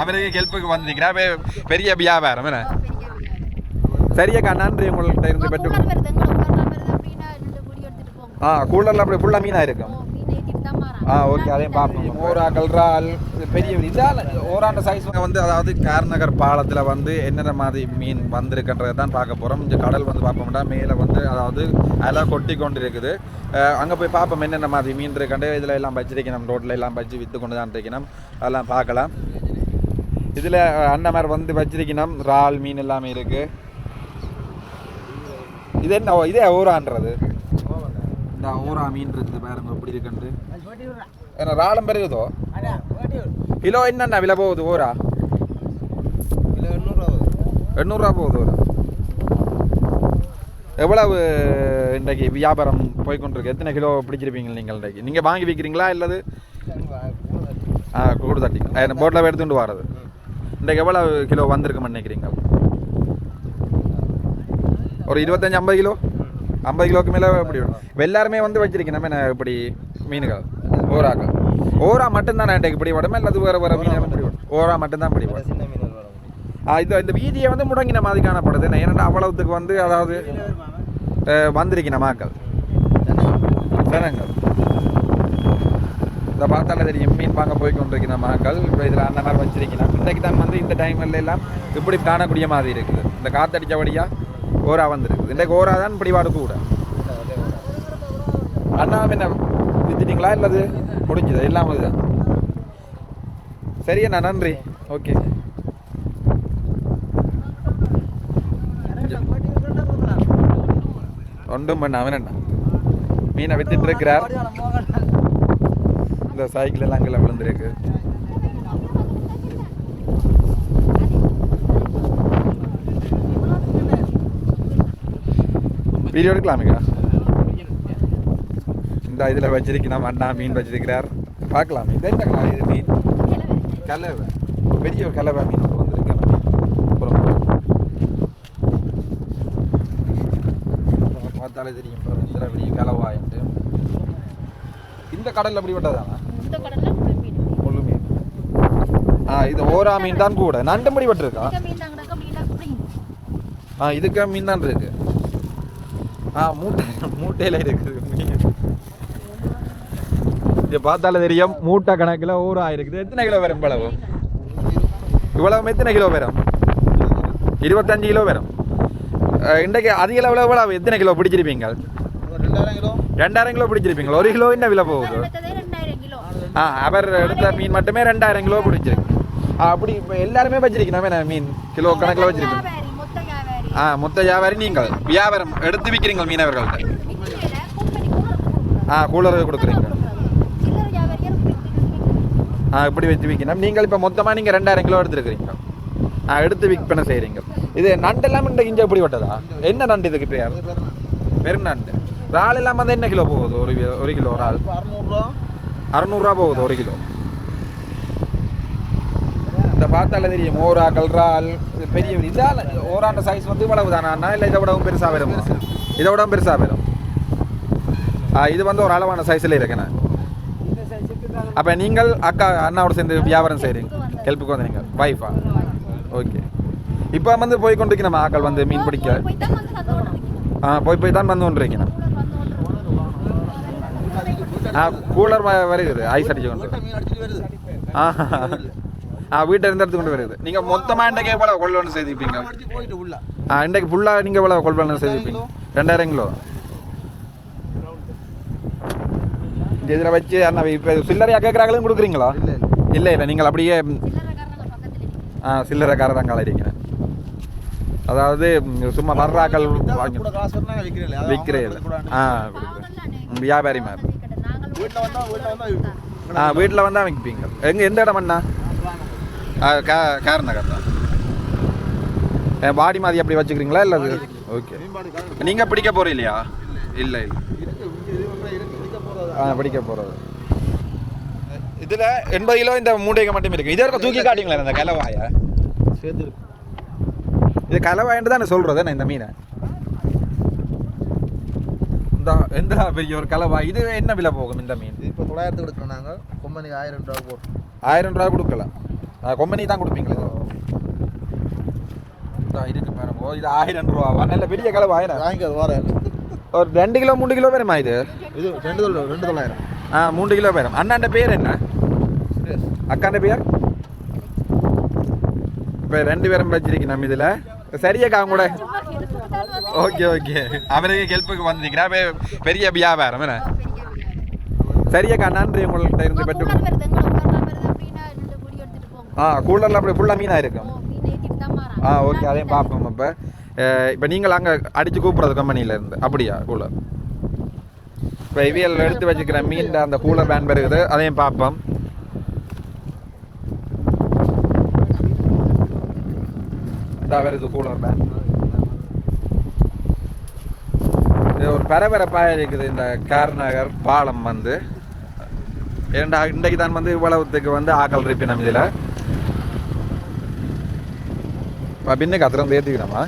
அவருக்கு ஹெல்ப்புக்கு வந்திருக்கிறா பெரிய வியாபாரம் என்ன. சரியக்கா நன்றி உங்கள்கிட்ட இருந்து பெற்று. ஆ கூலரில் அப்படி ஃபுல்லாக மீனாக இருக்கும். ஆ ஓகே அதையும் பார்ப்போம். ஓரா கல்றால் பெரிய இதால் ஓராண்ட சைஸ் வந்து அதாவது கார்நகர் பாலத்தில் வந்து என்னென்ன மாதிரி மீன் வந்திருக்குன்றதை தான் பார்க்க போகிறோம் இந்த கடல் வந்து பார்ப்போம்னா மேலே வந்து அதாவது அலை கொட்டி கொண்டு இருக்குது அங்கே போய் பார்ப்போம் என்னென்ன மாதிரி மீன் இருக்கண்டு இதில் எல்லாம் வச்சிருக்கணும் ரோட்டில் எல்லாம் வச்சு விற்று கொண்டு தான் இருக்கணும் அதெல்லாம் பார்க்கலாம். இதில் அண்ணமார் வந்து வச்சிருக்கணும். இறால் மீன் எல்லாமே இருக்குது இது என்ன ஓ, இதே ஊரான்றது. இந்த ஊரா மீன் இருக்குது பாருங்க எப்படி இருக்குன்ட்டு. ஏன்னா ராளம் பெருகுதோ? கிலோ என்னென்ன விலை போகுது ஓரா எண்ணூறுரூவா போகுது ஊரா. எவ்வளவு இன்றைக்கு வியாபாரம் போய்க்கொண்டிருக்கு எத்தனை கிலோ பிடிச்சிருப்பீங்க நீங்கள் இன்றைக்கு? நீங்கள் வாங்கி விற்கிறீங்களா இல்லது? ஆ கூடு தட்டி. போட்டில் எடுத்துகிட்டு வரது. இன்றைக்கு எவ்வளோ கிலோ வந்திருக்குன்னு நினைக்கிறீங்க? ஒரு இருபத்தஞ்சி ஐம்பது கிலோ? ஐம்பது கிலோக்கு மேலே எப்படி வரும்? எல்லாருமே வந்து வச்சிருக்கேன் நம்ம இப்படி மீனுகள்? ஓராக்கள் ஓரா மட்டும்தான் இன்றைக்கு இப்படி வரும்? அல்லது வேறு வேறு மீன் இப்படி விடும் ஓரா மட்டும்தான் இப்படி சின்ன மீன் இது இந்த வீதியை வந்து முடங்கின மாதிரி காணப்படுது. என்ன ஏன்னா அவ்வளவுத்துக்கு வந்து அதாவது வந்திருக்கின மாக்கள். ஜனங்கள். இந்த பார்த்தாலே தெரியும். மீன் வாங்க போய் கொண்டிருக்கிற மக்கள் இப்போ இதில் அந்த மாதிரி வச்சிருக்கலாம் இன்றைக்கு தான் வந்து இந்த டைம்ல எல்லாம் இப்படி காணக்கூடிய மாதிரி இருக்குது. இந்த காத்தடிச்சபடியா ஓரா வந்துருக்குது. இன்றைக்கு ஓரா தான் பிடிவாடு கூட. அண்ணா என்ன வித்துட்டீங்களா இல்லது முடிஞ்சது? எல்லாம் இதுதான் சரி அண்ணா நன்றி. ஓகே ஒன்றும் பண்ண அவன் என்ன மீனை வித்துட்டு இருக்கிறார். இந்த சைக்கிள் எல்லாம் கீழே விழுந்திருக்கு. வீடியோ எடுக்கலாமிக்கா இந்த இதில் வச்சிருக்கணும் அண்ணா மீன் வச்சிருக்கிறார். பார்க்கலாம். இது என்ன கலர் இது மீன்? கலவை. பெரிய ஒரு கலவை மீன் வந்திருக்கு. அப்புறம் பார்த்தாலே தெரியும் இந்த பெரிய கலவாயிட்டு. இந்த கடலில் அப்படி விட்டதானா இந்த கடல்ல முழு மீன். முழு மீன் ஆ இது ஓரா மீன் தான் கூட நண்டு முடி புடிங்க. ஆ இதுக்கு மீன் தான் இருக்கு. ஆ மூட்டை மூட்டையில் இருக்குது மீன். இது பார்த்தாலே தெரியும் மூட்டை கணக்கில் ஊரா இருக்குது. எத்தனை கிலோ வரும் இவ்வளவு இவ்வளவு எத்தனை கிலோ வரும்? இருபத்தஞ்சு கிலோ வரும். இன்றைக்கு அதிக அளவில் இவ்வளவு எத்தனை கிலோ பிடிச்சிருப்பீங்க? ரெண்டாயிரம் கிலோ. பிடிச்சிருப்பீங்களா? ஒரு கிலோ என்ன விலை போகுது. ஆ அவர் எடுத்த மீன் மட்டுமே ரெண்டாயிரம் கிலோ பிடிச்சிருக்கு. அப்படி இப்போ எல்லாருமே வச்சிருக்கணும் மீன்? கிலோ கணக்கில் வியாபாரி. ஆ மொத்த வியாபாரி நீங்கள். வியாபாரம் எடுத்து விற்கிறீங்க மீனவர்கள்ட்ட. ஆ கூலர் கொடுக்குறீங்க. ஆ இப்படி வச்சு விற்கணும் நீங்கள் இப்போ மொத்தமாக நீங்கள் ரெண்டாயிரம் கிலோ எடுத்துருக்கிறீங்க. ஆ எடுத்து விற்பனை செய்கிறீங்க இது நண்டெல்லாம் இந்த இங்கே எப்படி விட்டதா? என்ன நண்டு இதுக்கு பேர்? வெறும் நண்டு. இறால் எல்லாம் வந்து என்ன கிலோ போகுது? ஒரு ஒரு கிலோ இறால். அறநூறுரூவா போகுது ஒரு கிலோ. பார்த்தால தெரியும். ஓரா கல்றால் இது பெரிய இதால் ஓராண்ட சைஸ் வந்து இவ்வளவு தானா? இல்லை இதை விடவும் பெருசாக வரும் இதை விடவும் பெருசாக வரும் இது வந்து ஒரு அளவான சைஸில் இருக்கேன் அப்போ நீங்கள் அக்கா அண்ணாவோட சேர்ந்து வியாபாரம் செய்கிறீங்க ஹெல்ப்புக்கு வந்தீங்க வைஃபா ஓகே இப்போ வந்து போய் கொண்டு நம்ம ஆக்கள் வந்து மீன் பிடிக்க. ஆ போய் போய் தான் வந்து கொண்டு ஆ கூலர் வ- ஐஸ் அடிச்சு கொண்டு ஆ வீட்டை இருந்து எடுத்து கொண்டு வருது. நீங்கள் மொத்தமாக இன்றைக்கு எவ்வளோ கொள்ளணும் செய்திருப்பீங்க. ஆ இன்றைக்கு ஃபுல்லாக நீங்கள் எவ்வளோ கொள்வனம் செய்திருப்பீங்க. ரெண்டாயிரம் கிலோ. இதில் வச்சு அண்ணா இப்போ சில்லறையாக கேட்குறாங்களும் கொடுக்குறீங்களா? இல்லை இல்லை. நீங்கள் அப்படியே. ஆ சில்லறைக்காரதாங்களா இருக்கிறேன் அதாவது சும்மா வர்றாக்கள் வாங்கி விற்கிறேன் ஆ வியாபாரி மாதிரி ஆ வீட்டில் வந்தால் விற்பீங்க எங்கே எந்த இடம் அண்ணா? கா கார் நகர் தான் ஏன் பாடி மாதிரி அப்படி வச்சுக்கிறீங்களா? இல்லை அது ஓகே நீங்கள் பிடிக்க போகிறீ இல்லையா இல்லை இல்லை. ஆ பிடிக்க போகிறது இதில் எண்பது கிலோ இந்த மூட்டைக்கு மட்டும் இருக்கு. இதே இருக்க தூக்கி காட்டிங்களா இந்த கலவாயை? இது கலவாயின்னு தானே சொல்கிறது என்ன இந்த மீனை? இந்த எந்த பெரிய ஒரு கலவாய்? இது என்ன விலை போகும் இந்த மீன்? இப்போ தொள்ளாயிரத்துக்கு எடுக்கிறோம் நாங்கள் கொம்பனிக்கு ஆயிரம் ரூபா போட்டு ஆயிரம் ரூபா கொடுக்கலாம். கொம்பனி தான் கொடுப்பீங்களா? இது? இதா இருக்கு பாருங்க ஓ, இது ஆயிரம் ரூபாவா நல்ல பெரிய கலவு ஆயிரம் வாங்கிக்க வரேன். ஒரு ரெண்டு கிலோ மூணு கிலோ வருமா இது? இது ரெண்டு தொள்ள ரெண்டு தொள்ளாயிரம். ஆ மூன்று கிலோ வரும் அண்ணாண்ட பேர் என்ன? அக்காண்ட பேர்? இப்போ ரெண்டு பேரும் வச்சிருக்கீங்க நம்ம இதில். சரியாக்கா அவங்க கூட. Okay okay. அவருக்கு ஹெல்ப்புக்கு வந்திருக்கிறா பெரிய வியாபாரம் என்ன. சரியாக்கா நன்றி. உங்கள்கிட்ட இருந்து பெற்று கூலர் வருது, எங்களை கூலர் வருது அப்படின்னா ரெண்டு பொடி எடுத்துட்டு போங்க. ஆ கூலரில் அப்படி ஃபுல்லாக மீனாக இருக்கும். ஆ ஓகே அதையும் பார்ப்போம் இப்போ இப்போ நீங்கள் அங்கே அடித்து கூப்பிட்றது கம்பெனியில் இருந்து. அப்படியா கூலர் இப்போ இவியல் எடுத்து வச்சுக்கிற மீன் அந்த கூலர் பேன் இருக்குது அதையும் பார்ப்போம். வருது கூலர் பேன் இது ஒரு பரபரப்பாக இருக்குது இந்த கார்நகர் பாலம் வந்து. ஏண்டா இன்றைக்கு தான் வந்து இவ்வளவுத்துக்கு வந்து ஆக்கல் இருப்பினம் இதில். இப்போ பின்னுக்கு அத்திரம் ஏற்றிக்கணுமா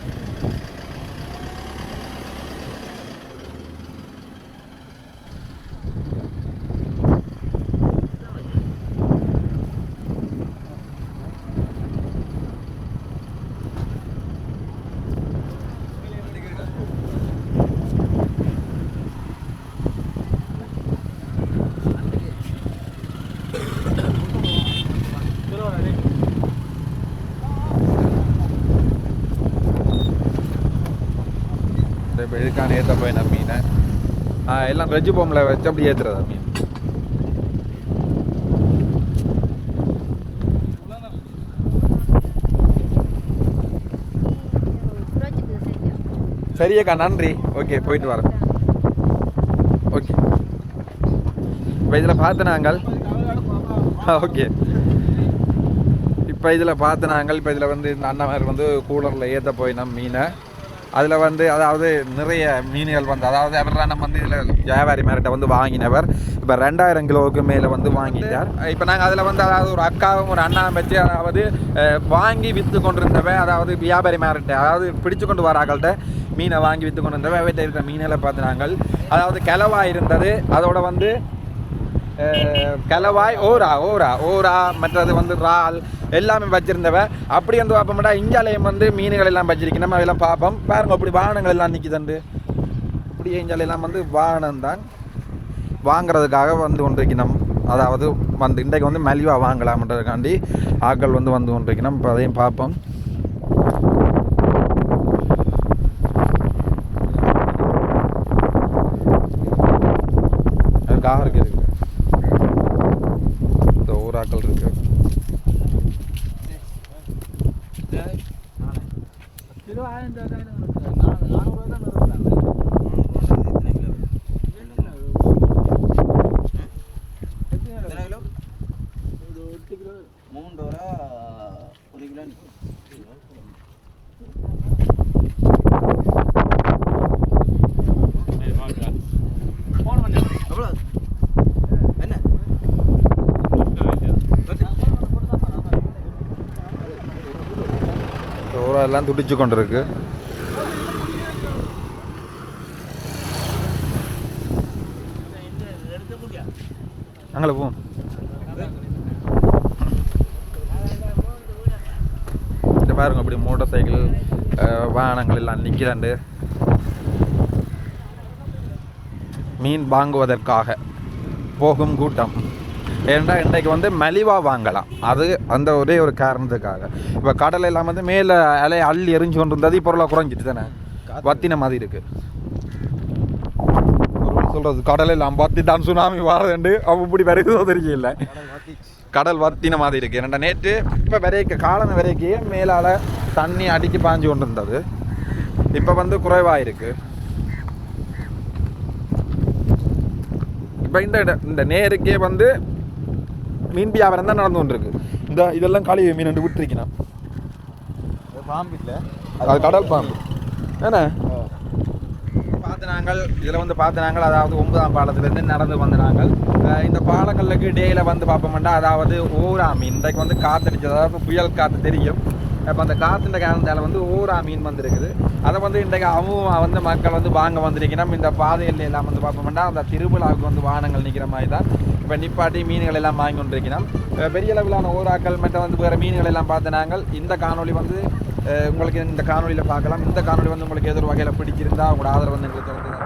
இப்போ இதுக்கான ஏற்ற போய் நான் மீனை? ஆ எல்லாம் ரெஜ்ஜு பொம்மில் வச்சு அப்படி ஏற்றுறது மீன்? சரியக்கா நன்றி. ஓகே போயிட்டு வரேன். ஓகே. இப்போ இதில் பார்த்து நாங்கள். ஓகே. இப்போ இதில் பார்த்து நாங்கள் இப்போ இதில் வந்து இந்த அண்ணன் வந்து கூலரில் ஏற்ற போய் நம்ம மீனை. அதில் வந்து அதாவது நிறைய மீன்கள் வந்து அதாவது அவர் நம்ம வந்து இதில் வியாபாரி மேரிட்ட வந்து வாங்கினவர். இப்போ ரெண்டாயிரம் கிலோவுக்கு மேலே வந்து வாங்கிட்டார். இப்போ நாங்கள் அதில் வந்து அதாவது ஒரு அக்காவும் ஒரு அண்ணாவும் வச்சு அதாவது வாங்கி விற்று கொண்டிருந்தவ அதாவது வியாபாரி மேரிட்ட அதாவது பிடிச்சு கொண்டு வராங்கள்ட்ட மீனை வாங்கி விற்று கொண்டு இருந்தவ வீட்டில் இருக்கிற மீன்களை பார்த்து நாங்கள் அதாவது கிளவாக இருந்தது. அதோட வந்து கலவாய் ஓரா ஓரா ஓரா மற்றது வந்து இறால் எல்லாமே வச்சிருந்தவ அப்படி வந்து பார்ப்போம்டா இஞ்சாலயம் வந்து மீன்கள் எல்லாம் வச்சிருக்கு நம்ம அதெல்லாம் பார்ப்போம். பாருங்க அப்படி வாகனங்கள் எல்லாம் நிற்கிதண்டு இப்படி இஞ்சாலையெல்லாம் வந்து வாகனம் தான் வாங்குறதுக்காக வந்து கொண்டிருக்கணும். அதாவது வந்து இன்றைக்கு வந்து மலிவாக வாங்கலாம்ன்றதுக்காண்டி ஆட்கள் வந்து வந்து கொண்டிருக்கணும். இப்போ அதையும் பார்ப்போம் அது காருக்கு இருக்கு இந்த ஊராக்கள் இருக்கு கிலோ ஆயிரம் நானூறுவா தான் மூன்று ரூபா ஒரு கிலோ நிற்கும் எவ்வளோ என்ன எல்லாம் துடிச்சு கொண்டிருக்கு. அங்கே போவோம் இந்த பாருங்க அப்படி மோட்டார் சைக்கிள் வாகனங்கள் எல்லாம் நிற்கிறாண்டு மீன் வாங்குவதற்காக போகும் கூட்டம். ஏன்டா இன்றைக்கு வந்து மலிவாக வாங்கலாம். அது அந்த ஒரே ஒரு காரணத்துக்காக. இப்போ கடல் எல்லாம் வந்து மேலே அலையை அள்ளி எரிஞ்சு கொண்டு இருந்தது இப்போ பொருளாக குறைஞ்சிட்டு தானே? வத்தின மாதிரி இருக்கு. சொல்கிறது கடல் எல்லாம் வத்தி தான் சுனாமி வாரதுண்டு. அவ இப்படி வருதோ தெரியல. கடல் வத்தின மாதிரி இருக்கு. ஏன்னா நேற்று இப்போ விரைக்க காலம் விரைக்கு மேலால் தண்ணி அடிக்கி பாஞ்சு கொண்டு இருந்தது இப்போ வந்து குறைவாக இருக்கு இப்போ இந்த இந்த நேருக்கே வந்து மீன் வியாபாரம் தான் நடந்து கொண்டிருக்கு. இந்த இதெல்லாம் கழிவு மீன் ரெண்டு விட்டுருக்கணும் பாம்பு இல்லை அது கடல் பாம்பு என்ன? பார்த்து நாங்கள் இதில் வந்து பார்த்து நாங்கள் அதாவது ஒன்பதாம் பாலத்துலேருந்து நடந்து வந்த நாங்கள் இந்த பாலங்களுக்கு இடையில வந்து பார்ப்போம்னா அதாவது ஊரா மீன். இன்றைக்கு வந்து காத்தடிச்சது அதாவது புயல் காற்று தெரியும். இப்போ அந்த காற்றுன்ற காரணத்தால் வந்து ஊரா மீன் வந்துருக்குது. அதை வந்து இன்றைக்கு அவங்க வந்து மக்கள் வந்து வாங்க வந்திருக்கிறோம். இந்த பாதையில் எல்லாம் வந்து பார்ப்போம்னா அந்த திருவிழாவுக்கு வந்து வாகனங்கள் நிற்கிற மாதிரி தான். இப்போ நிப்பாட்டி மீன்கள் எல்லாம் வாங்கி கொண்டிருக்கிறோம். பெரிய அளவிலான ஊராக்கள் மற்ற வந்து வேறு மீன்கள் எல்லாம் பார்த்து நாங்கள் இந்த காணொளி வந்து உங்களுக்கு இந்த காணொலியில் பார்க்கலாம். இந்த காணொளி வந்து உங்களுக்கு எதிர் வகையில் பிடிச்சிருந்தா உங்களோட ஆதரவு வந்து எங்களுக்கு தொடர்ந்து